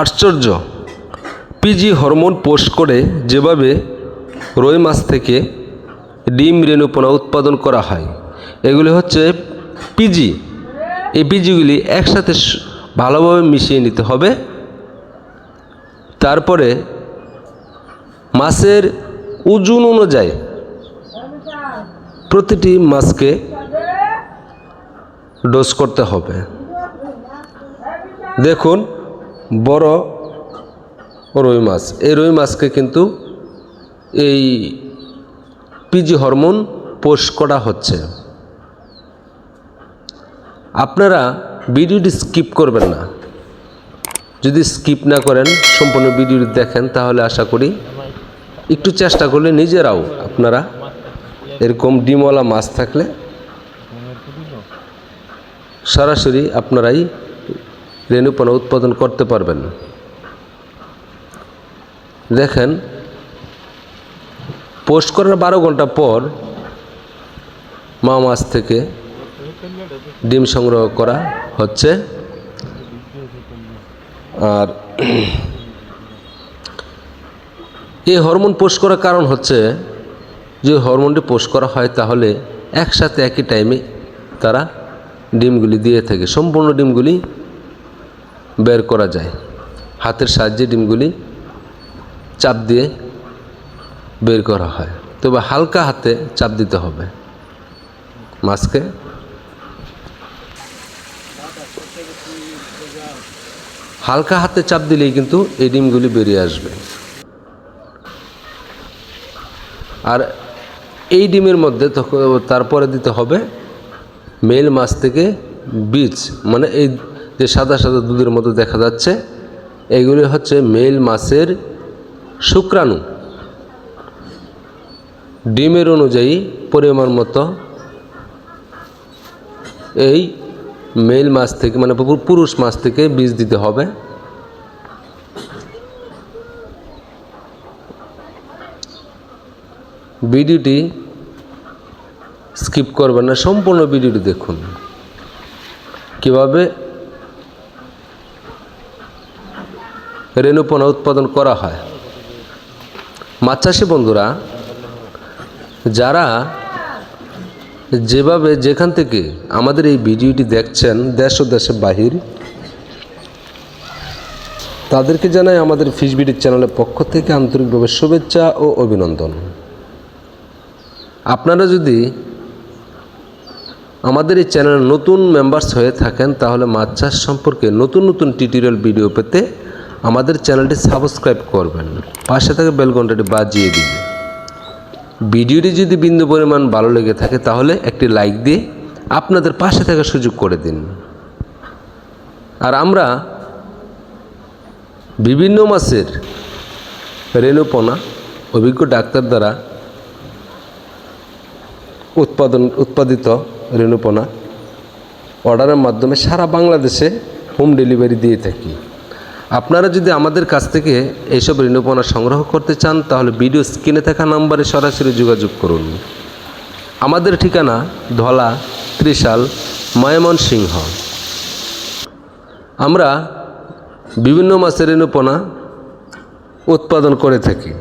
আশ্চর্য। PG hormone পোষ করে যেভাবে রুই মাছ থেকে ডিম রেণুপোনা উৎপাদন করা হয়, এগুলি হচ্ছে পিজি এই পিজিগুলি একসাথে ভালোভাবে মিশিয়ে নিতে হবে। তারপরে মাছের ওজন অনুযায়ী প্রতিটি মাছকে ডোজ করতে হবে। দেখুন বড় রুই মাছ। এই রুই মাছকে কিন্তু এই পিজি হরমোন পোষ করা হচ্ছে। আপনারা ভিডিওটি স্কিপ করবেন না। যদি স্কিপ না করেন, সম্পূর্ণ ভিডিওটি দেখেন, তাহলে আশা করি একটু চেষ্টা করলে নিজেরাও আপনারা এরকম ডিমওয়ালা মাছ থাকলে সরাসরি আপনারাই রেণুপনা উৎপাদন করতে পারবেন। দেখেন, পোস্ট করার বারো ঘণ্টা পর মা মাছ থেকে ডিম সংগ্রহ করা হচ্ছে। আর এই হরমোন পোষ করার কারণ হচ্ছে, যে হরমোনটি পোষ করা হয় তাহলে একসাথে একই টাইমে তারা ডিমগুলি দিয়ে থাকে। সম্পূর্ণ ডিমগুলি বের করা যায়। হাতের সাহায্যে ডিমগুলি চাপ দিয়ে বের করা হয়। তবে হালকা হাতে চাপ দিতে হবে। মাছকে হালকা হাতে চাপ দিলেই কিন্তু এই ডিমগুলি বেরিয়ে আসবে। আর এই ডিমের মধ্যে তখন তারপরে দিতে হবে মেল মাছ থেকে বীজ। মানে এই যে সাদা সাদা দুধের মতো দেখা যাচ্ছে, এগুলি হচ্ছে মেল মাছের শুক্রাণু। ডিমের অনুযায়ী পরিমাণ মতো এই মেল মাছ থেকে মানে পুরুষ মাছ থেকে বীজ দিতে হবে। ভিডিওটি স্কিপ করবেন না, সম্পূর্ণ ভিডিওটি দেখুন। কীভাবে রেণুপনা উৎপাদন করা হয়। মাছ চাষি বন্ধুরা, যারা যেভাবে যেখান থেকে আমাদের এই ভিডিওটি দেখছেন, দেশ ও দেশের বাহির, তাদেরকে জানাই আমাদের ফিশ বিডির চ্যানেলের পক্ষ থেকে আন্তরিকভাবে শুভেচ্ছা ও অভিনন্দন। আপনারা যদি আমাদের এই চ্যানেলে নতুন মেম্বার্স হয়ে থাকেন, তাহলে মাছ চাষ সম্পর্কে নতুন নতুন টিউটোরিয়াল ভিডিও পেতে আমাদের চ্যানেলটি সাবস্ক্রাইব করবেন। পাশে থেকে বেলঘন্টাটি বাজিয়ে দিন। ভিডিওটি যদি বিন্দু পরিমাণ ভালো লেগে থাকে, তাহলে একটি লাইক দিয়ে আপনাদের পাশে থাকার সুযোগ করে দিন। আর আমরা বিভিন্ন মাসের রেণুপনা, অভিজ্ঞ ডাক্তার দ্বারা উৎপাদন, উৎপাদিত রেণুপনা অর্ডারের মাধ্যমে সারা বাংলাদেশে হোম ডেলিভারি দিয়ে থাকি। আপনারা যদি আমাদের কাছ থেকে এইসব ঋণপনা সংগ্রহ করতে চান, তাহলে ভিডিও স্ক্রিনে থাকা নাম্বারে সরাসরি যোগাযোগ করুন। আমাদের ঠিকানা ধলা ত্রিশাল ময়মনসিংহ। আমরা বিভিন্ন মাছের ঋণপনা উৎপাদন করে থাকি।